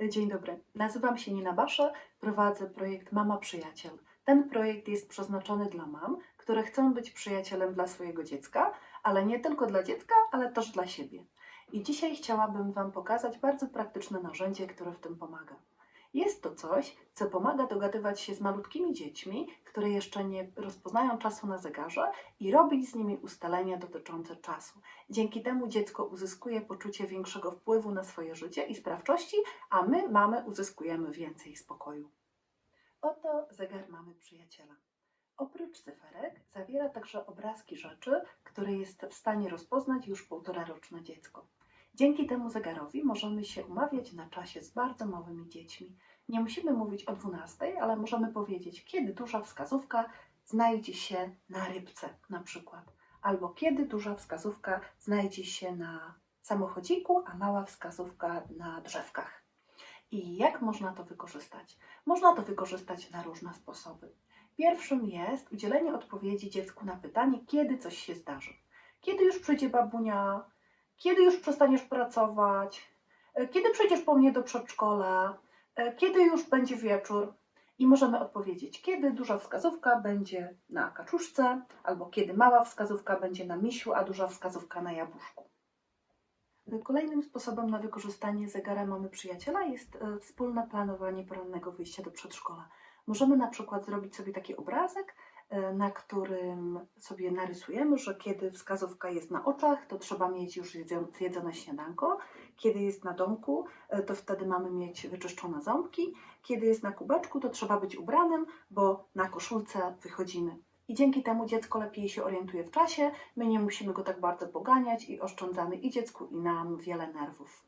Dzień dobry, nazywam się Nina Basza, prowadzę projekt Mama Przyjaciel. Ten projekt jest przeznaczony dla mam, które chcą być przyjacielem dla swojego dziecka, ale nie tylko dla dziecka, ale też dla siebie. I dzisiaj chciałabym Wam pokazać bardzo praktyczne narzędzie, które w tym pomaga. Jest to coś, co pomaga dogadywać się z malutkimi dziećmi, które jeszcze nie rozpoznają czasu na zegarze i robić z nimi ustalenia dotyczące czasu. Dzięki temu dziecko uzyskuje poczucie większego wpływu na swoje życie i sprawczości, a my, mamy, uzyskujemy więcej spokoju. Oto zegar mamy przyjaciela. Oprócz cyferek zawiera także obrazki rzeczy, które jest w stanie rozpoznać już półtoraroczne dziecko. Dzięki temu zegarowi możemy się umawiać na czasie z bardzo małymi dziećmi. Nie musimy mówić o 12, ale możemy powiedzieć, kiedy duża wskazówka znajdzie się na rybce na przykład, albo kiedy duża wskazówka znajdzie się na samochodziku, a mała wskazówka na drzewkach. I jak można to wykorzystać? Można to wykorzystać na różne sposoby. Pierwszym jest udzielenie odpowiedzi dziecku na pytanie, kiedy coś się zdarzy. Kiedy już przyjdzie babunia, kiedy już przestaniesz pracować, e, kiedy przyjdziesz po mnie do przedszkola, e, kiedy już będzie wieczór. I możemy odpowiedzieć, kiedy duża wskazówka będzie na kaczuszce, albo kiedy mała wskazówka będzie na misiu, a duża wskazówka na jabłuszku. Kolejnym sposobem na wykorzystanie zegara mamy przyjaciela jest e, wspólne planowanie porannego wyjścia do przedszkola. Możemy na przykład zrobić sobie taki obrazek, e, na którym sobie narysujemy, że kiedy wskazówka jest na oczach, to trzeba mieć już zjedzone śniadanko. Kiedy jest na domku, e, to wtedy mamy mieć wyczyszczone ząbki. Kiedy jest na kubeczku, to trzeba być ubranym, bo na koszulce wychodzimy. I dzięki temu dziecko lepiej się orientuje w czasie, my nie musimy go tak bardzo poganiać i oszczędzamy i dziecku, i nam wiele nerwów.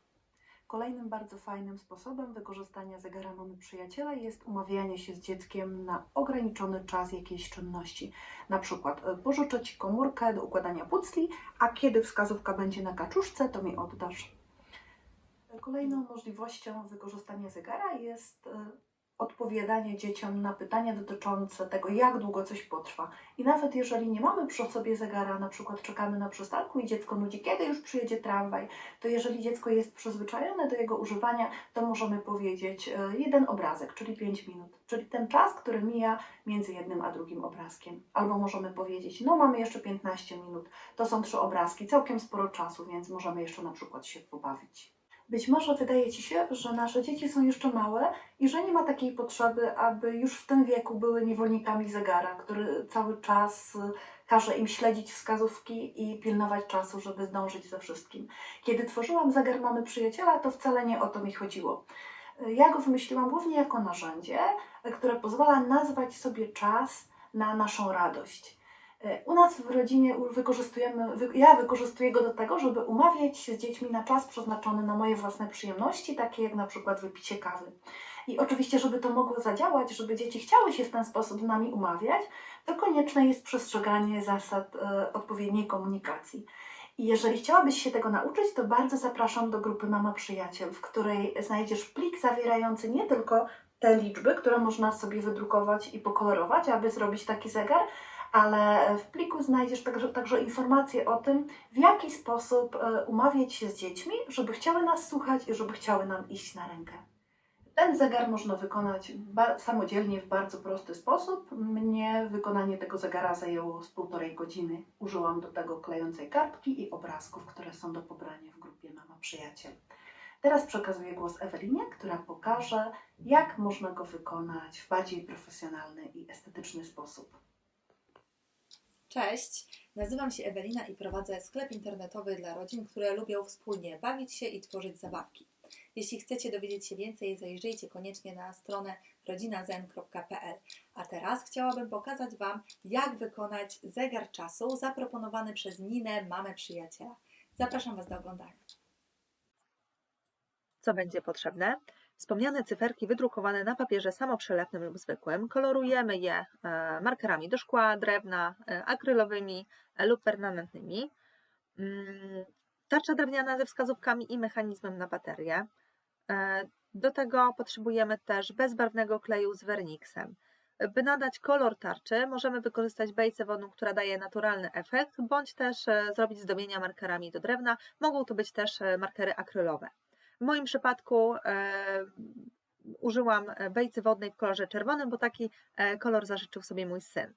Kolejnym bardzo fajnym sposobem wykorzystania zegara mamy przyjaciela jest umawianie się z dzieckiem na ograniczony czas jakiejś czynności. Na przykład e, pożyczę Ci komórkę do układania pucli, a kiedy wskazówka będzie na kaczuszce, to mi oddasz. Kolejną możliwością wykorzystania zegara jest e, odpowiadanie dzieciom na pytania dotyczące tego, jak długo coś potrwa. I nawet jeżeli nie mamy przy sobie zegara, na przykład czekamy na przystanku i dziecko nudzi, kiedy już przyjedzie tramwaj, to jeżeli dziecko jest przyzwyczajone do jego używania, to możemy powiedzieć e, jeden obrazek, czyli 5 minut, czyli ten czas, który mija między jednym a drugim obrazkiem. Albo możemy powiedzieć, no mamy jeszcze 15 minut, to są trzy obrazki, całkiem sporo czasu, więc możemy jeszcze na przykład się pobawić. Być może wydaje Ci się, że nasze dzieci są jeszcze małe i że nie ma takiej potrzeby, aby już w tym wieku były niewolnikami zegara, który cały czas y, każe im śledzić wskazówki i pilnować czasu, żeby zdążyć ze wszystkim. Kiedy tworzyłam zegar Mamy Przyjaciela, to wcale nie o to mi chodziło. Y, Ja go wymyśliłam głównie jako narzędzie, które pozwala nazwać sobie czas na naszą radość. E, U nas w rodzinie wykorzystujemy, wy, ja wykorzystuję go do tego, żeby umawiać się z dziećmi na czas przeznaczony na moje własne przyjemności, takie jak na przykład wypicie kawy. I oczywiście, żeby to mogło zadziałać, żeby dzieci chciały się w ten sposób z nami umawiać, to konieczne jest przestrzeganie zasad e, odpowiedniej komunikacji. I jeżeli chciałabyś się tego nauczyć, to bardzo zapraszam do grupy Mama Przyjaciel, w której znajdziesz plik zawierający nie tylko te liczby, które można sobie wydrukować i pokolorować, aby zrobić taki zegar, ale w pliku znajdziesz także, także informacje o tym, w jaki sposób e, umawiać się z dziećmi, żeby chciały nas słuchać i żeby chciały nam iść na rękę. Ten zegar można wykonać samodzielnie w bardzo prosty sposób. Mnie wykonanie tego zegara zajęło z półtorej godziny. Użyłam do tego klejącej kartki i obrazków, które są do pobrania w grupie Mama Przyjaciel. Teraz przekazuję głos Ewelinie, która pokaże, jak można go wykonać w bardziej profesjonalny i estetyczny sposób. Cześć, nazywam się Ewelina i prowadzę sklep internetowy dla rodzin, które lubią wspólnie bawić się i tworzyć zabawki. Jeśli chcecie dowiedzieć się więcej, zajrzyjcie koniecznie na stronę rodzinazen.pl. A teraz chciałabym pokazać Wam, jak wykonać zegar czasu zaproponowany przez Ninę, mamę przyjaciela. Zapraszam Was do oglądania. Co będzie potrzebne? Wspomniane cyferki wydrukowane na papierze samoprzylepnym lub zwykłym. Kolorujemy je e, markerami do szkła, drewna, e, akrylowymi e, lub permanentnymi. Mm, Tarcza drewniana ze wskazówkami i mechanizmem na baterię. Do tego potrzebujemy też bezbarwnego kleju z werniksem. By nadać kolor tarczy, możemy wykorzystać bejcę wodną, która daje naturalny efekt, bądź też zrobić zdobienia markerami do drewna. Mogą to być też markery akrylowe. W moim przypadku e, użyłam bejcy wodnej w kolorze czerwonym, bo taki e, kolor zażyczył sobie mój syn.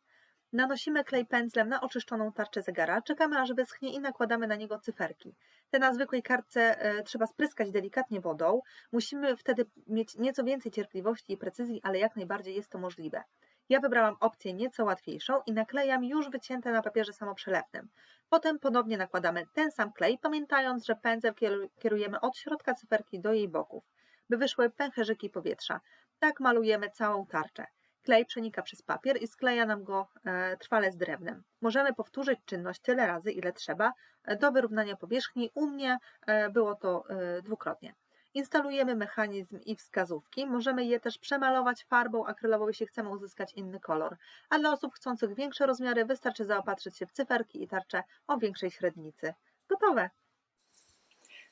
Nanosimy klej pędzlem na oczyszczoną tarczę zegara, czekamy aż wyschnie i nakładamy na niego cyferki. Te na zwykłej kartce e, trzeba spryskać delikatnie wodą. Musimy wtedy mieć nieco więcej cierpliwości i precyzji, ale jak najbardziej jest to możliwe. Ja wybrałam opcję nieco łatwiejszą i naklejam już wycięte na papierze samoprzelepnym. Potem ponownie nakładamy ten sam klej, pamiętając, że pędzel kieru- kierujemy od środka cyferki do jej boków, by wyszły pęcherzyki powietrza. Tak malujemy całą tarczę. Klej przenika przez papier i skleja nam go e, trwale z drewnem. Możemy powtórzyć czynność tyle razy, ile trzeba e, do wyrównania powierzchni. U mnie e, było to dwukrotnie. Instalujemy mechanizm i wskazówki. Możemy je też przemalować farbą akrylową, jeśli chcemy uzyskać inny kolor. A dla osób chcących większe rozmiary wystarczy zaopatrzyć się w cyferki i tarcze o większej średnicy. Gotowe!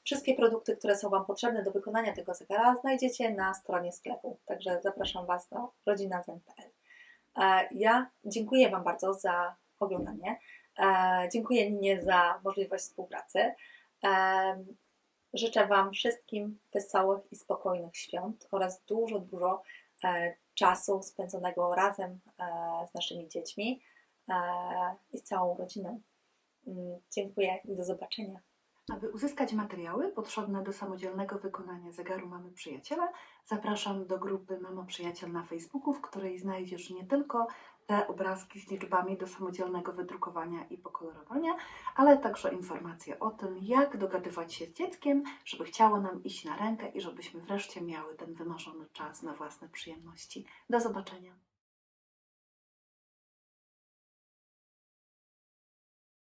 Wszystkie produkty, które są Wam potrzebne do wykonania tego zegara, znajdziecie na stronie sklepu. Także zapraszam Was do rodzinazen.pl. E, Ja dziękuję Wam bardzo za oglądanie. E, Dziękuję Ninie za możliwość współpracy. Życzę Wam wszystkim wesołych i spokojnych świąt oraz dużo, dużo e, czasu spędzonego razem e, z naszymi dziećmi e, i z całą rodziną. Mm, Dziękuję i do zobaczenia. Aby uzyskać materiały potrzebne do samodzielnego wykonania zegaru Mamy Przyjaciela, zapraszam do grupy Mama Przyjaciel na Facebooku, w której znajdziesz nie tylko te obrazki z liczbami do samodzielnego wydrukowania i pokolorowania, ale także informacje o tym, jak dogadywać się z dzieckiem, żeby chciało nam iść na rękę i żebyśmy wreszcie miały ten wymarzony czas na własne przyjemności. Do zobaczenia.